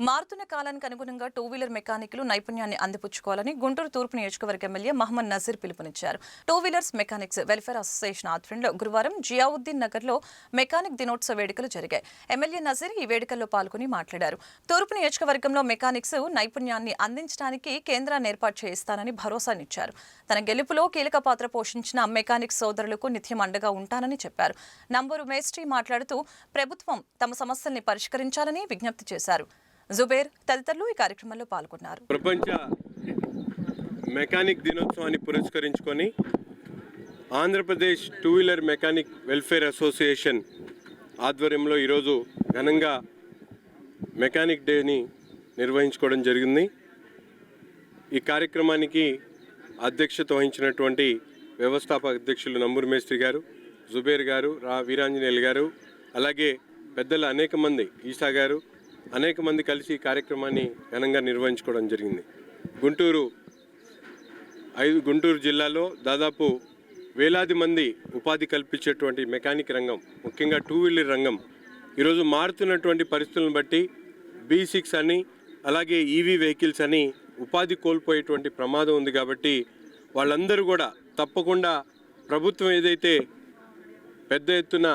మారుతున్న కాలానికి అనుగుణంగా టూ వీలర్ మెకానిక్లు నైపుణ్యాన్ని అందిపుచ్చుకోవాలని గుంటూరు తూర్పు నియోజకవర్గ ఎమ్మెల్యే మహమ్మద్ నజీర్ పిలుపునిచ్చారు. Two wheelers mechanics welfare association ఆధ్వర్యంలో గురువారం జియావుద్దీన్ నగర్లో మెకానిక్ దినోత్సవ వేడుకలు జరిగాయి. ఎమ్మెల్యే నజీర్ ఈ వేడుకల్లో పాల్గొని మాట్లాడారు. తూర్పు నియోజకవర్గంలో మెకానిక్స్ నైపుణ్యాన్ని అందించడానికి కేంద్రాన్ని ఏర్పాటు చేయిస్తానని భరోసానిచ్చారు. తన గెలుపులో కీలక పాత్ర పోషించిన మెకానిక్ సోదరులకు నిత్యం అండగా ఉంటానని చెప్పారు. నంబరు మేస్ట్రీ మాట్లాడుతూ ప్రభుత్వం తమ సమస్యల్ని పరిష్కరించాలని విజ్ఞప్తి చేశారు. జుబేర్ తదితరులు ఈ కార్యక్రమంలో పాల్గొన్నారు. ప్రపంచ మెకానిక్ దినోత్సవాన్ని పురస్కరించుకొని Andhra Pradesh two wheeler mechanic welfare association ఆధ్వర్యంలో ఈరోజు ఘనంగా మెకానిక్ డేని నిర్వహించుకోవడం జరిగింది. ఈ కార్యక్రమానికి అధ్యక్షత వహించినటువంటి వ్యవస్థాపక అధ్యక్షులు నంబూరు మేస్త్రి గారు జుబేర్ గారు రా వీరాంజనేయులు గారు అలాగే పెద్దలు అనేక మంది ఈసా గారు అనేక మంది కలిసి ఈ కార్యక్రమాన్ని ఘనంగా నిర్వహించుకోవడం జరిగింది. గుంటూరు ఐదు గుంటూరు జిల్లాలో దాదాపు వేలాది మంది ఉపాధి కల్పించేటువంటి మెకానిక్ రంగం ముఖ్యంగా టూ వీలర్ రంగం ఈరోజు మారుతున్నటువంటి పరిస్థితులను బట్టి బీ సిక్స్ అని అలాగే ఈవీ వెహికల్స్ అని ఉపాధి కోల్పోయేటువంటి ప్రమాదం ఉంది కాబట్టి వాళ్ళందరూ కూడా తప్పకుండా ప్రభుత్వం ఏదైతే పెద్ద ఎత్తున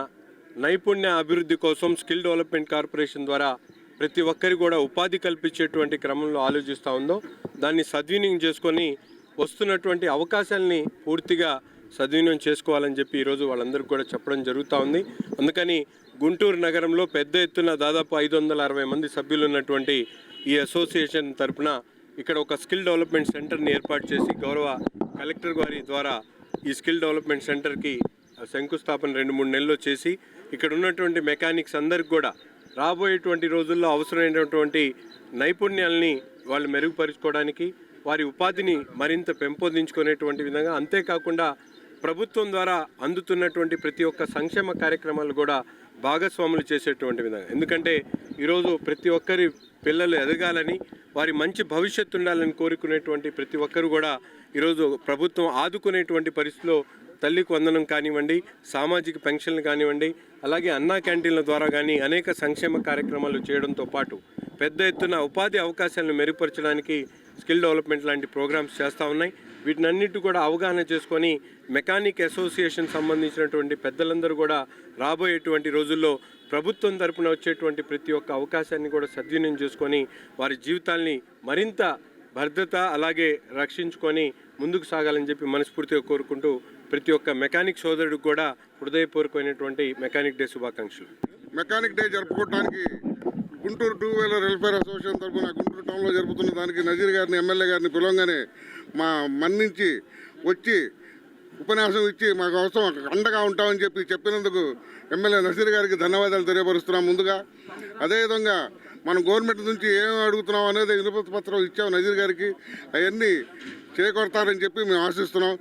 నైపుణ్య అభివృద్ధి కోసం స్కిల్ డెవలప్మెంట్ కార్పొరేషన్ ద్వారా ప్రతి ఒక్కరి కూడా ఉపాధి కల్పించేటువంటి క్రమంలో ఆలోచిస్తూ ఉందో దాన్ని సద్వినియోగం చేసుకొని వస్తున్నటువంటి అవకాశాలని పూర్తిగా సద్వినియోగం చేసుకోవాలని చెప్పి ఈరోజు వాళ్ళందరికీ కూడా చెప్పడం జరుగుతూ ఉంది. అందుకని గుంటూరు నగరంలో పెద్ద ఎత్తున దాదాపు ఐదు వందల అరవై మంది సభ్యులు ఉన్నటువంటి ఈ అసోసియేషన్ తరపున ఇక్కడ ఒక స్కిల్ డెవలప్మెంట్ సెంటర్ని ఏర్పాటు చేసి గౌరవ కలెక్టర్ గారి ద్వారా ఈ స్కిల్ డెవలప్మెంట్ సెంటర్కి శంకుస్థాపన రెండు మూడు నెలల్లో చేసి ఇక్కడ ఉన్నటువంటి మెకానిక్స్ అందరికి కూడా రాబోయేటువంటి రోజుల్లో అవసరమైనటువంటి నైపుణ్యాల్ని వాళ్ళు మెరుగుపరుచుకోవడానికి వారి ఉపాధిని మరింత పెంపొందించుకునేటువంటి విధంగా అంతేకాకుండా ప్రభుత్వం ద్వారా అందుతున్నటువంటి ప్రతి ఒక్క సంక్షేమ కార్యక్రమాలు కూడా భాగస్వాములు చేసేటువంటి విధంగా. ఎందుకంటే ఈరోజు ప్రతి ఒక్కరి పిల్లలు ఎదగాలని వారి మంచి భవిష్యత్తు ఉండాలని కోరుకునేటువంటి ప్రతి ఒక్కరు కూడా ఈరోజు ప్రభుత్వం ఆదుకునేటువంటి పరిస్థితిలో తల్లికి వందనం కానివ్వండి సామాజిక పెన్షన్లు కానివ్వండి అలాగే అన్నా క్యాంటీన్ల ద్వారా కానీ అనేక సంక్షేమ కార్యక్రమాలు చేయడంతో పాటు పెద్ద ఎత్తున ఉపాధి అవకాశాలను మెరుగుపరచడానికి స్కిల్ డెవలప్మెంట్ లాంటి ప్రోగ్రామ్స్ చేస్తూ ఉన్నాయి. వీటినన్నిటి కూడా అవగాహన చేసుకొని మెకానిక్ అసోసియేషన్ సంబంధించినటువంటి పెద్దలందరూ కూడా రాబోయేటువంటి రోజుల్లో ప్రభుత్వం తరపున వచ్చేటువంటి ప్రతి ఒక్క అవకాశాన్ని కూడా సద్వినియోగం చేసుకొని వారి జీవితాల్ని మరింత భద్రత అలాగే రక్షించుకొని ముందుకు సాగాలని చెప్పి మనస్ఫూర్తిగా కోరుకుంటూ ప్రతి ఒక్క మెకానిక్ సోదరుడికి కూడా హృదయపూర్వకమైనటువంటి మెకానిక్ డే శుభాకాంక్షలు. మెకానిక్ డే జరుపుకోవడానికి Guntur two wheeler welfare association తరఫున గుంటూరు టౌన్లో జరుపుతున్న దానికి నజీర్ గారిని ఎమ్మెల్యే గారిని పిలవగానే మా మన్నించి వచ్చి ఉపన్యాసం ఇచ్చి మాకు అవసరం అండగా ఉంటామని చెప్పి చెప్పినందుకు ఎమ్మెల్యే నజీర్ గారికి ధన్యవాదాలు తెలియపరుస్తున్నాం ముందుగా. అదేవిధంగా మనం గవర్నమెంట్ నుంచి ఏం అడుగుతున్నాం అనేది వినతి పత్రం ఇచ్చాం నజీర్ గారికి. అవన్నీ చేకొడతారని చెప్పి మేము ఆశిస్తున్నాం.